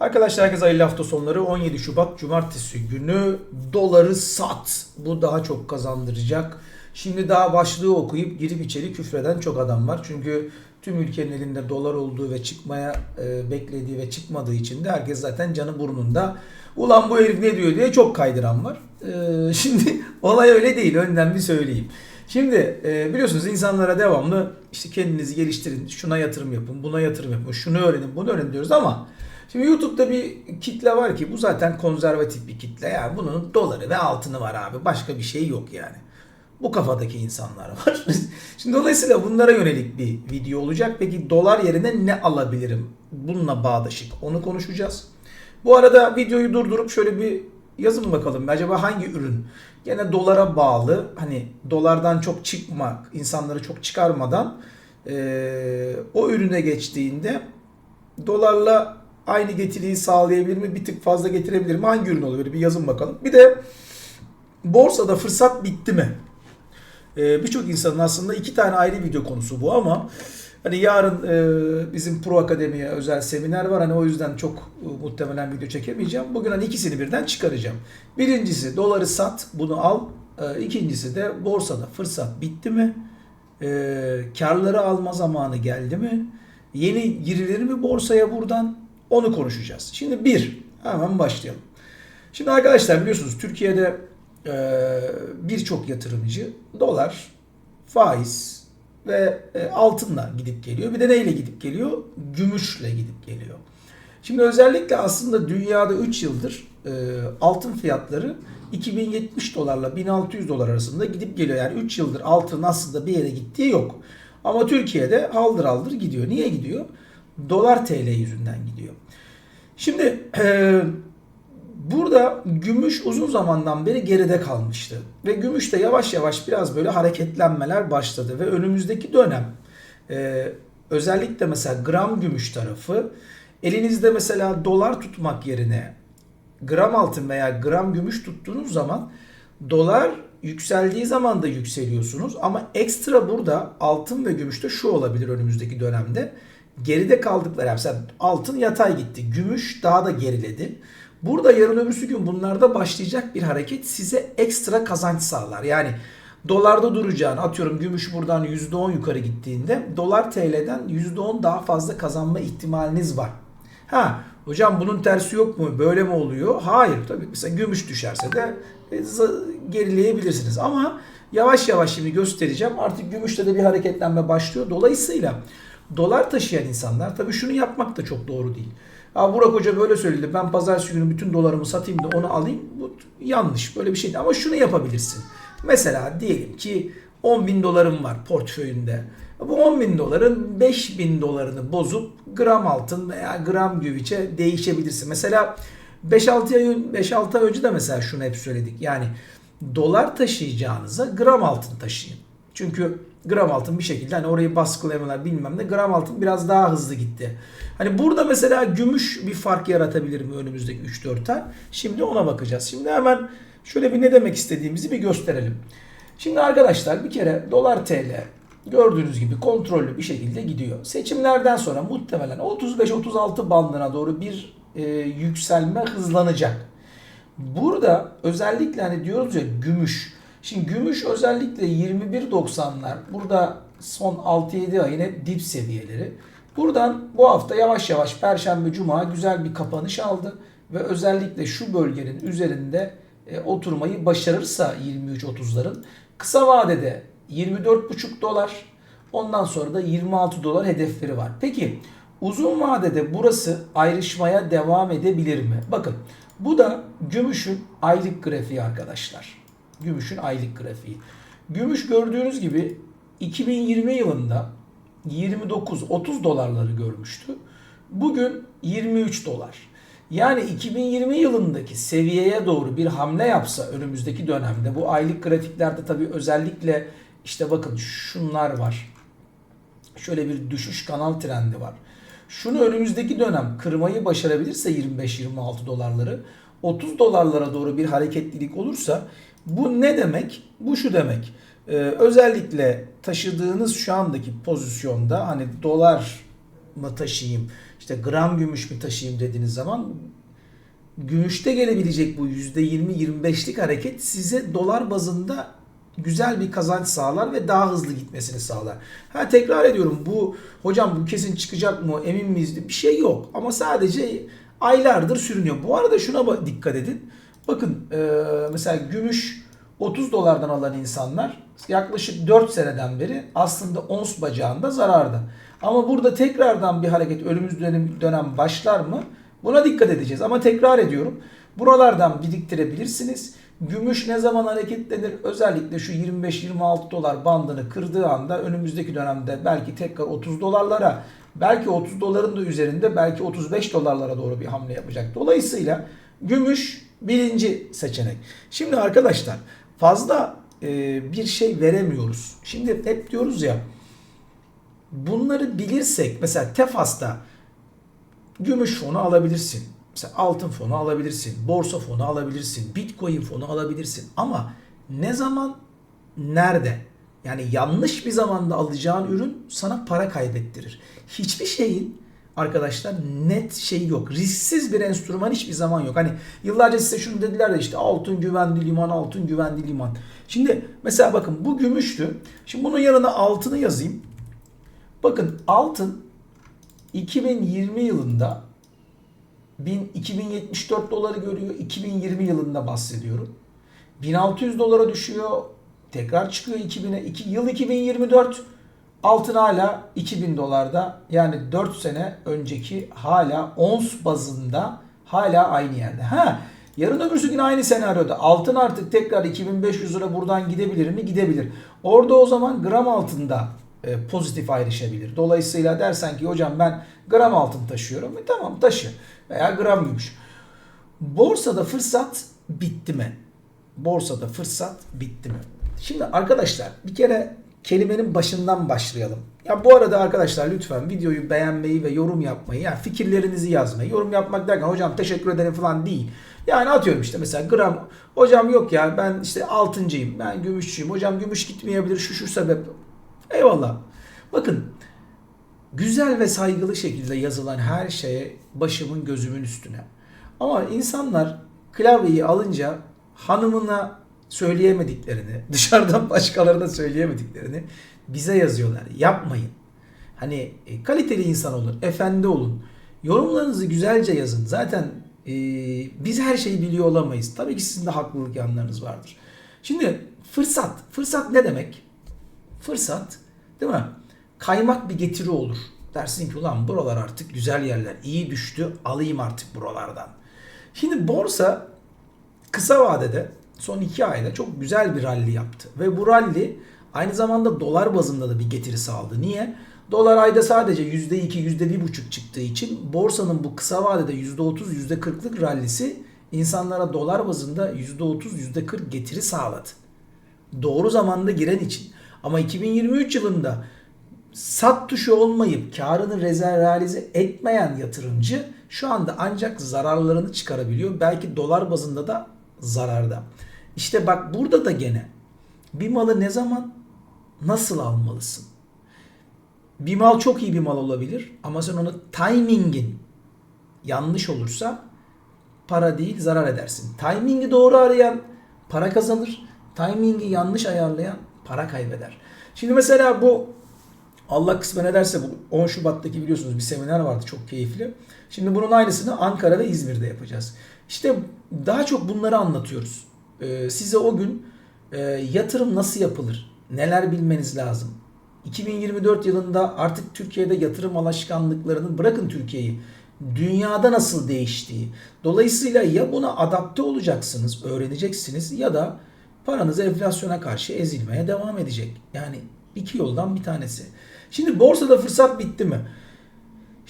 Arkadaşlar herkese hayırlı hafta sonları. 17 Şubat Cumartesi günü doları sat. Bu daha çok kazandıracak. Şimdi daha başlığı okuyup girip içeri küfreden çok adam var. Çünkü tüm ülkenin elinde dolar olduğu ve çıkmaya e, beklediği ve çıkmadığı için de herkes zaten canı burnunda. Ulan bu herif ne diyor diye çok kaydıran var. E, şimdi olay öyle değil. Önden bir söyleyeyim. Şimdi e, biliyorsunuz insanlara devamlı işte kendinizi geliştirin, şuna yatırım yapın, buna yatırım yapın, şunu öğrenin, bunu öğrenin diyoruz ama şimdi YouTube'da bir kitle var ki bu zaten konservatif bir kitle. Yani bunun doları ve altını var abi. Başka bir şey yok yani. Bu kafadaki insanlar var. Şimdi dolayısıyla bunlara yönelik bir video olacak. Peki dolar yerine ne alabilirim? Bununla bağdaşık. Onu konuşacağız. Bu arada videoyu durdurup şöyle bir yazın bakalım. Acaba hangi ürün gene dolara bağlı hani dolardan çok çıkmak, insanları çok çıkarmadan eee, o ürüne geçtiğinde dolarla aynı getiriyi sağlayabilir mi? Bir tık fazla getirebilir mi? Hangi ürün olabilir? Bir yazın bakalım. Bir de borsada fırsat bitti mi? Birçok insanın aslında iki tane ayrı video konusu bu ama hani yarın e, bizim Pro Akademi'ye özel seminer var. Hani o yüzden çok e, muhtemelen video çekemeyeceğim. Bugün hani ikisini birden çıkaracağım. Birincisi doları sat, bunu al. E, ikincisi de borsada fırsat bitti mi? E, karları alma zamanı geldi mi? Yeni girilir mi borsaya buradan? Onu konuşacağız. Şimdi bir, hemen başlayalım. Şimdi arkadaşlar biliyorsunuz Türkiye'de e, birçok yatırımcı dolar, faiz ve e, altınla gidip geliyor. Bir de neyle gidip geliyor? Gümüşle gidip geliyor. Şimdi özellikle aslında dünyada 3 yıldır e, altın fiyatları 2070 dolarla 1600 dolar arasında gidip geliyor. Yani 3 yıldır altın aslında bir yere gittiği yok. Ama Türkiye'de haldır haldır gidiyor. Niye gidiyor? Dolar TL yüzünden gidiyor. Şimdi e, burada gümüş uzun zamandan beri geride kalmıştı. Ve gümüşte yavaş yavaş biraz böyle hareketlenmeler başladı. Ve önümüzdeki dönem e, özellikle mesela gram gümüş tarafı elinizde mesela dolar tutmak yerine gram altın veya gram gümüş tuttuğunuz zaman dolar yükseldiği zaman da yükseliyorsunuz. Ama ekstra burada altın ve gümüşte şu olabilir önümüzdeki dönemde. Geride kaldıkları mesela altın yatay gitti. Gümüş daha da geriledi. Burada yarın öbürsü gün bunlarda başlayacak bir hareket size ekstra kazanç sağlar. Yani dolarda duracağını atıyorum gümüş buradan %10 yukarı gittiğinde dolar TL'den %10 daha fazla kazanma ihtimaliniz var. Ha hocam bunun tersi yok mu? Böyle mi oluyor? Hayır tabii. Mesela gümüş düşerse de e, gerileyebilirsiniz. Ama yavaş yavaş şimdi göstereceğim. Artık gümüşte de bir hareketlenme başlıyor. Dolayısıyla dolar taşıyan insanlar tabii şunu yapmak da çok doğru değil. Ya Burak Hoca böyle söyledi. Ben pazartesi günü bütün dolarımı satayım da onu alayım. Bu yanlış. Böyle bir şey değil. Ama şunu yapabilirsin. Mesela diyelim ki 10 bin dolarım var portföyünde. Bu 10 bin doların 5 bin dolarını bozup gram altın veya gram güviçe değişebilirsin. Mesela 5-6 ay, 5-6 ay önce de mesela şunu hep söyledik. Yani dolar taşıyacağınıza gram altın taşıyın. Çünkü gram altın bir şekilde hani orayı baskılayamalar bilmem ne gram altın biraz daha hızlı gitti. Hani burada mesela gümüş bir fark yaratabilir mi önümüzdeki 3-4 ay? Şimdi ona bakacağız. Şimdi hemen şöyle bir ne demek istediğimizi bir gösterelim. Şimdi arkadaşlar bir kere dolar TL gördüğünüz gibi kontrollü bir şekilde gidiyor. Seçimlerden sonra muhtemelen 35-36 bandına doğru bir e, yükselme hızlanacak. Burada özellikle hani diyoruz ya gümüş. Şimdi gümüş özellikle 21.90'lar burada son 6-7 ayın hep dip seviyeleri. Buradan bu hafta yavaş yavaş Perşembe Cuma güzel bir kapanış aldı. Ve özellikle şu bölgenin üzerinde e, oturmayı başarırsa 23.30'ların kısa vadede 24.5 dolar ondan sonra da 26 dolar hedefleri var. Peki uzun vadede burası ayrışmaya devam edebilir mi? Bakın bu da gümüşün aylık grafiği arkadaşlar. Gümüşün aylık grafiği. Gümüş gördüğünüz gibi 2020 yılında 29-30 dolarları görmüştü. Bugün 23 dolar. Yani 2020 yılındaki seviyeye doğru bir hamle yapsa önümüzdeki dönemde bu aylık grafiklerde tabii özellikle işte bakın şunlar var. Şöyle bir düşüş kanal trendi var. Şunu önümüzdeki dönem kırmayı başarabilirse 25-26 dolarları 30 dolarlara doğru bir hareketlilik olursa bu ne demek? Bu şu demek. Ee, özellikle taşıdığınız şu andaki pozisyonda hani dolar mı taşıyayım, işte gram gümüş mü taşıyayım dediğiniz zaman gümüşte gelebilecek bu %20-25'lik hareket size dolar bazında güzel bir kazanç sağlar ve daha hızlı gitmesini sağlar. Ha tekrar ediyorum bu hocam bu kesin çıkacak mı emin miyiz bir şey yok ama sadece aylardır sürünüyor. Bu arada şuna dikkat edin. Bakın e, mesela gümüş 30 dolardan alan insanlar yaklaşık 4 seneden beri aslında ons bacağında zararda. Ama burada tekrardan bir hareket önümüz dönem, dönem başlar mı? Buna dikkat edeceğiz. Ama tekrar ediyorum. Buralardan biriktirebilirsiniz. Gümüş ne zaman hareketlenir? Özellikle şu 25-26 dolar bandını kırdığı anda önümüzdeki dönemde belki tekrar 30 dolarlara, belki 30 doların da üzerinde belki 35 dolarlara doğru bir hamle yapacak. Dolayısıyla gümüş birinci seçenek. Şimdi arkadaşlar fazla e, bir şey veremiyoruz. Şimdi hep diyoruz ya bunları bilirsek mesela Tefas'ta gümüş fonu alabilirsin. Mesela altın fonu alabilirsin. Borsa fonu alabilirsin. Bitcoin fonu alabilirsin. Ama ne zaman nerede? Yani yanlış bir zamanda alacağın ürün sana para kaybettirir. Hiçbir şeyin arkadaşlar net şey yok. Risksiz bir enstrüman hiçbir zaman yok. Hani yıllarca size şunu dediler de işte altın güvenli liman, altın güvenli liman. Şimdi mesela bakın bu gümüştü. Şimdi bunun yanına altını yazayım. Bakın altın 2020 yılında 1000 2074 doları görüyor. 2020 yılında bahsediyorum. 1600 dolara düşüyor. Tekrar çıkıyor 2000'e. 2 yıl 2024. Altın hala 2000 dolarda. Yani 4 sene önceki hala ons bazında hala aynı yerde. Ha Yarın öbürsü gün aynı senaryoda altın artık tekrar 2500 lira buradan gidebilir mi? Gidebilir. Orada o zaman gram altında e, pozitif ayrışabilir. Dolayısıyla dersen ki hocam ben gram altın taşıyorum. E, tamam taşı. Veya gram gümüş. Borsada fırsat bitti mi? Borsada fırsat bitti mi? Şimdi arkadaşlar bir kere kelimenin başından başlayalım. Ya bu arada arkadaşlar lütfen videoyu beğenmeyi ve yorum yapmayı, yani fikirlerinizi yazmayı. Yorum yapmak derken hocam teşekkür ederim falan değil. Yani atıyorum işte mesela gram hocam yok ya ben işte altıncıyım ben gümüşçüyüm hocam gümüş gitmeyebilir şu şu sebep. Eyvallah. Bakın güzel ve saygılı şekilde yazılan her şeye başımın gözümün üstüne. Ama insanlar klavyeyi alınca hanımına söyleyemediklerini, dışarıdan başkalarına söyleyemediklerini bize yazıyorlar. Yapmayın. Hani e, kaliteli insan olun, efendi olun. Yorumlarınızı güzelce yazın. Zaten e, biz her şeyi biliyor olamayız. Tabii ki sizin de haklılık yanlarınız vardır. Şimdi fırsat. Fırsat ne demek? Fırsat değil mi? Kaymak bir getiri olur. Dersin ki ulan buralar artık güzel yerler. İyi düştü alayım artık buralardan. Şimdi borsa kısa vadede son iki ayda çok güzel bir rally yaptı. Ve bu rally aynı zamanda dolar bazında da bir getiri sağladı. Niye? Dolar ayda sadece %2, %1,5 çıktığı için borsanın bu kısa vadede %30, %40'lık rallisi insanlara dolar bazında %30, %40 getiri sağladı. Doğru zamanda giren için. Ama 2023 yılında sat tuşu olmayıp karını rezervalize etmeyen yatırımcı şu anda ancak zararlarını çıkarabiliyor. Belki dolar bazında da zararda. İşte bak burada da gene bir malı ne zaman nasıl almalısın? Bir mal çok iyi bir mal olabilir ama sen onu timingin yanlış olursa para değil zarar edersin. Timingi doğru arayan para kazanır. Timingi yanlış ayarlayan para kaybeder. Şimdi mesela bu Allah kısmet ederse bu 10 Şubat'taki biliyorsunuz bir seminer vardı çok keyifli. Şimdi bunun aynısını Ankara ve İzmir'de yapacağız. İşte daha çok bunları anlatıyoruz. Ee, size o gün e, yatırım nasıl yapılır? Neler bilmeniz lazım? 2024 yılında artık Türkiye'de yatırım alışkanlıklarının bırakın Türkiye'yi dünyada nasıl değiştiği. Dolayısıyla ya buna adapte olacaksınız, öğreneceksiniz ya da paranız enflasyona karşı ezilmeye devam edecek. Yani iki yoldan bir tanesi. Şimdi borsada fırsat bitti mi?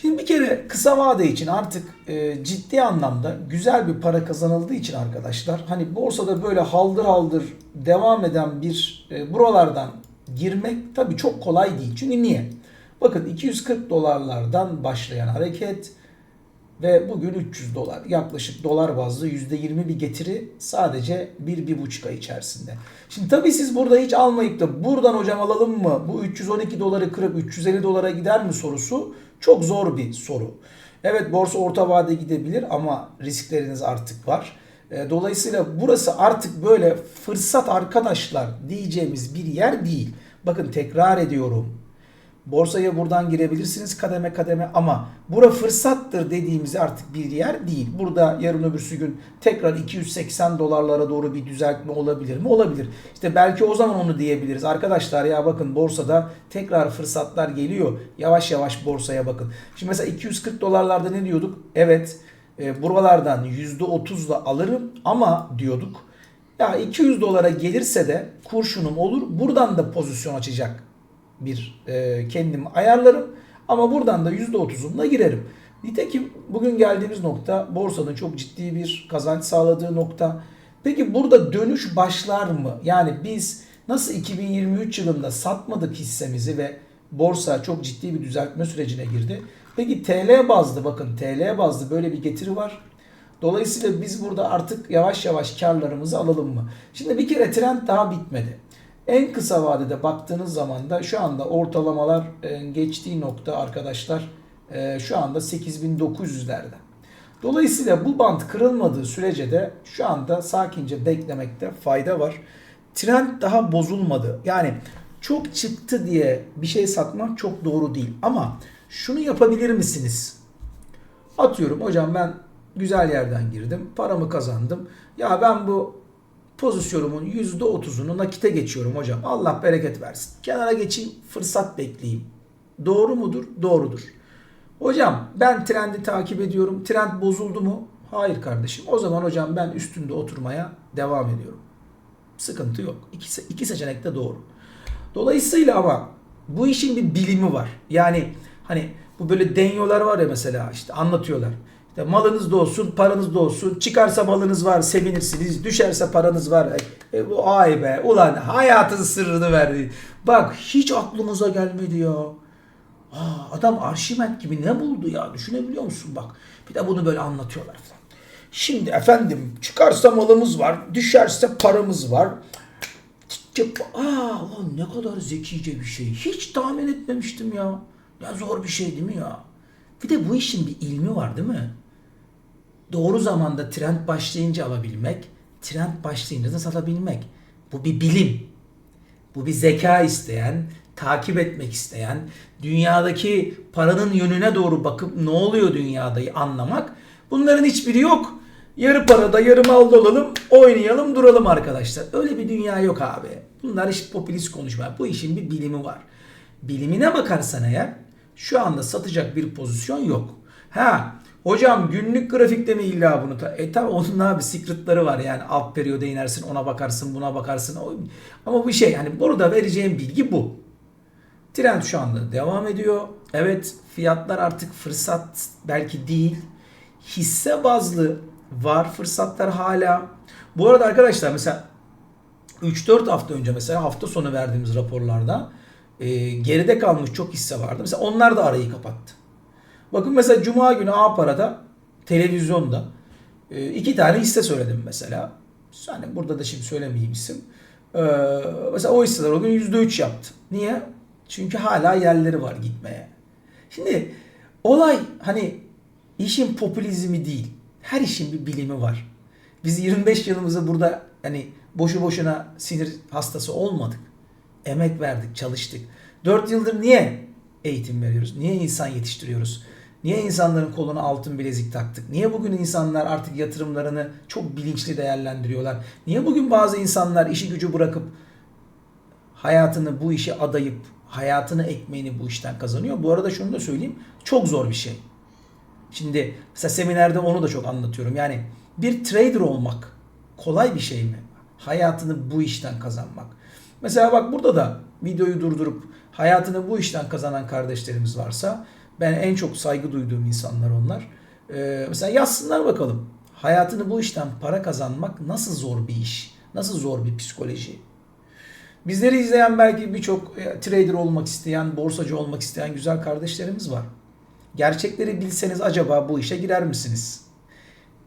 Şimdi bir kere kısa vade için artık e, ciddi anlamda güzel bir para kazanıldığı için arkadaşlar hani borsada böyle haldır haldır devam eden bir e, buralardan girmek tabii çok kolay değil. Çünkü niye? Bakın 240 dolarlardan başlayan hareket ve bugün 300 dolar. Yaklaşık dolar bazlı %20 bir getiri sadece 1-1,5 ay içerisinde. Şimdi tabii siz burada hiç almayıp da buradan hocam alalım mı? Bu 312 doları kırıp 350 dolara gider mi sorusu çok zor bir soru. Evet borsa orta vade gidebilir ama riskleriniz artık var. E, Dolayısıyla burası artık böyle fırsat arkadaşlar diyeceğimiz bir yer değil. Bakın tekrar ediyorum. Borsaya buradan girebilirsiniz kademe kademe ama bura fırsattır dediğimiz artık bir yer değil. Burada yarın öbürsü gün tekrar 280 dolarlara doğru bir düzeltme olabilir mi? Olabilir. İşte belki o zaman onu diyebiliriz. Arkadaşlar ya bakın borsada tekrar fırsatlar geliyor. Yavaş yavaş borsaya bakın. Şimdi mesela 240 dolarlarda ne diyorduk? Evet e, buralardan %30'la alırım ama diyorduk. Ya 200 dolara gelirse de kurşunum olur. Buradan da pozisyon açacak bir e, kendimi ayarlarım. Ama buradan da %30'umla girerim. Nitekim bugün geldiğimiz nokta borsanın çok ciddi bir kazanç sağladığı nokta. Peki burada dönüş başlar mı? Yani biz nasıl 2023 yılında satmadık hissemizi ve borsa çok ciddi bir düzeltme sürecine girdi. Peki TL bazlı bakın TL bazlı böyle bir getiri var. Dolayısıyla biz burada artık yavaş yavaş karlarımızı alalım mı? Şimdi bir kere trend daha bitmedi. En kısa vadede baktığınız zaman da şu anda ortalamalar e, geçtiği nokta arkadaşlar e, şu anda 8900'lerde. Dolayısıyla bu band kırılmadığı sürece de şu anda sakince beklemekte fayda var. Trend daha bozulmadı. Yani çok çıktı diye bir şey satmak çok doğru değil. Ama şunu yapabilir misiniz? Atıyorum hocam ben güzel yerden girdim. Paramı kazandım. Ya ben bu pozisyonumun %30'unu nakite geçiyorum hocam. Allah bereket versin. Kenara geçeyim, fırsat bekleyeyim. Doğru mudur? Doğrudur. Hocam ben trendi takip ediyorum. Trend bozuldu mu? Hayır kardeşim. O zaman hocam ben üstünde oturmaya devam ediyorum. Sıkıntı yok. İki, iki seçenek de doğru. Dolayısıyla ama bu işin bir bilimi var. Yani hani bu böyle denyolar var ya mesela işte anlatıyorlar. İşte malınız da olsun, paranız da olsun. Çıkarsa malınız var, sevinirsiniz. Düşerse paranız var. E, bu ay be. Ulan hayatın sırrını verdi. Bak hiç aklımıza gelmedi ya. Aa, adam Arşimet gibi ne buldu ya? Düşünebiliyor musun bak. Bir de bunu böyle anlatıyorlar falan. Şimdi efendim çıkarsa malımız var, düşerse paramız var. Aa lan ne kadar zekice bir şey. Hiç tahmin etmemiştim ya. Ya zor bir şey değil mi ya? Bir de bu işin bir ilmi var değil mi? Doğru zamanda trend başlayınca alabilmek, trend başlayınca da satabilmek. Bu bir bilim. Bu bir zeka isteyen, takip etmek isteyen, dünyadaki paranın yönüne doğru bakıp ne oluyor dünyadayı anlamak. Bunların hiçbiri yok. Yarı parada yarı malda olalım, oynayalım, duralım arkadaşlar. Öyle bir dünya yok abi. Bunlar işte popülist konuşma. Bu işin bir bilimi var. Bilimine bakarsan eğer şu anda satacak bir pozisyon yok. Ha hocam günlük grafikte mi illa bunu? E tabi onun abi secretları var yani alt periyoda inersin ona bakarsın buna bakarsın. Ama bu şey yani burada vereceğim bilgi bu. Trend şu anda devam ediyor. Evet fiyatlar artık fırsat belki değil. Hisse bazlı var fırsatlar hala. Bu arada arkadaşlar mesela 3-4 hafta önce mesela hafta sonu verdiğimiz raporlarda e, geride kalmış çok hisse vardı. Mesela onlar da arayı kapattı. Bakın mesela Cuma günü A Para'da televizyonda e, iki tane hisse söyledim mesela. Yani burada da şimdi söylemeyeyim isim. E, mesela o hisseler o gün %3 yaptı. Niye? Çünkü hala yerleri var gitmeye. Şimdi olay hani işin popülizmi değil. Her işin bir bilimi var. Biz 25 yılımızı burada hani boşu boşuna sinir hastası olmadık. Emek verdik, çalıştık. 4 yıldır niye eğitim veriyoruz? Niye insan yetiştiriyoruz? Niye insanların koluna altın bilezik taktık? Niye bugün insanlar artık yatırımlarını çok bilinçli değerlendiriyorlar? Niye bugün bazı insanlar işi gücü bırakıp hayatını bu işe adayıp hayatını ekmeğini bu işten kazanıyor? Bu arada şunu da söyleyeyim. Çok zor bir şey. Şimdi mesela seminerde onu da çok anlatıyorum. Yani bir trader olmak kolay bir şey mi? Hayatını bu işten kazanmak. Mesela bak burada da videoyu durdurup hayatını bu işten kazanan kardeşlerimiz varsa ben en çok saygı duyduğum insanlar onlar. Ee, mesela yazsınlar bakalım. Hayatını bu işten para kazanmak nasıl zor bir iş? Nasıl zor bir psikoloji? Bizleri izleyen belki birçok e, trader olmak isteyen, borsacı olmak isteyen güzel kardeşlerimiz var. Gerçekleri bilseniz acaba bu işe girer misiniz?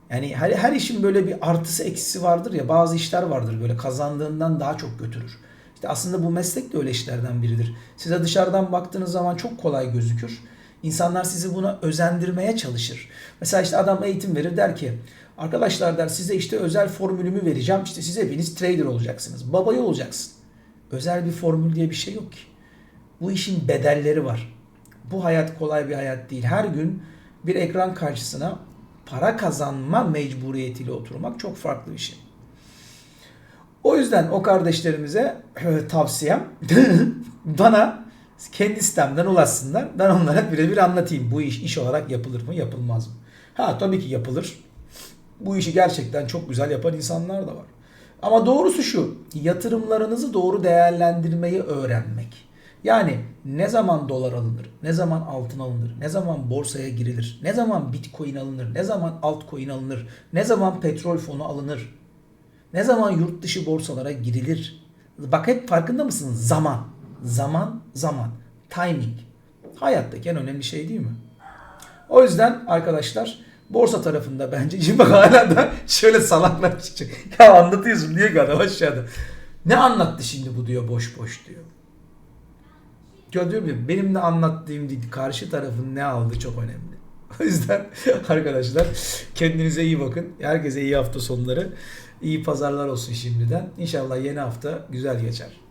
Yani her, her işin böyle bir artısı eksisi vardır ya bazı işler vardır böyle kazandığından daha çok götürür. İşte aslında bu meslek de öyle işlerden biridir. Size dışarıdan baktığınız zaman çok kolay gözükür. İnsanlar sizi buna özendirmeye çalışır. Mesela işte adam eğitim verir der ki arkadaşlar der size işte özel formülümü vereceğim. İşte siz hepiniz trader olacaksınız. Babayı olacaksın. Özel bir formül diye bir şey yok ki. Bu işin bedelleri var. Bu hayat kolay bir hayat değil. Her gün bir ekran karşısına para kazanma mecburiyetiyle oturmak çok farklı bir şey. O yüzden o kardeşlerimize tavsiyem bana kendi sistemden ulaşsınlar. Ben onlara birebir anlatayım. Bu iş iş olarak yapılır mı yapılmaz mı? Ha tabii ki yapılır. Bu işi gerçekten çok güzel yapan insanlar da var. Ama doğrusu şu, yatırımlarınızı doğru değerlendirmeyi öğrenmek. Yani ne zaman dolar alınır, ne zaman altın alınır, ne zaman borsaya girilir, ne zaman bitcoin alınır, ne zaman altcoin alınır, ne zaman petrol fonu alınır, ne zaman yurt dışı borsalara girilir. Bak hep farkında mısınız? Zaman, zaman, zaman, timing. Hayattaki en önemli şey değil mi? O yüzden arkadaşlar borsa tarafında bence şimdi hala da şöyle salaklar çıkacak. Ya anlatıyorsun diye ki adam aşağıda. Ne anlattı şimdi bu diyor boş boş diyor. Ya diyorum benim ne anlattığım değil karşı tarafın ne aldığı çok önemli. O yüzden arkadaşlar kendinize iyi bakın. Herkese iyi hafta sonları. iyi pazarlar olsun şimdiden. İnşallah yeni hafta güzel geçer.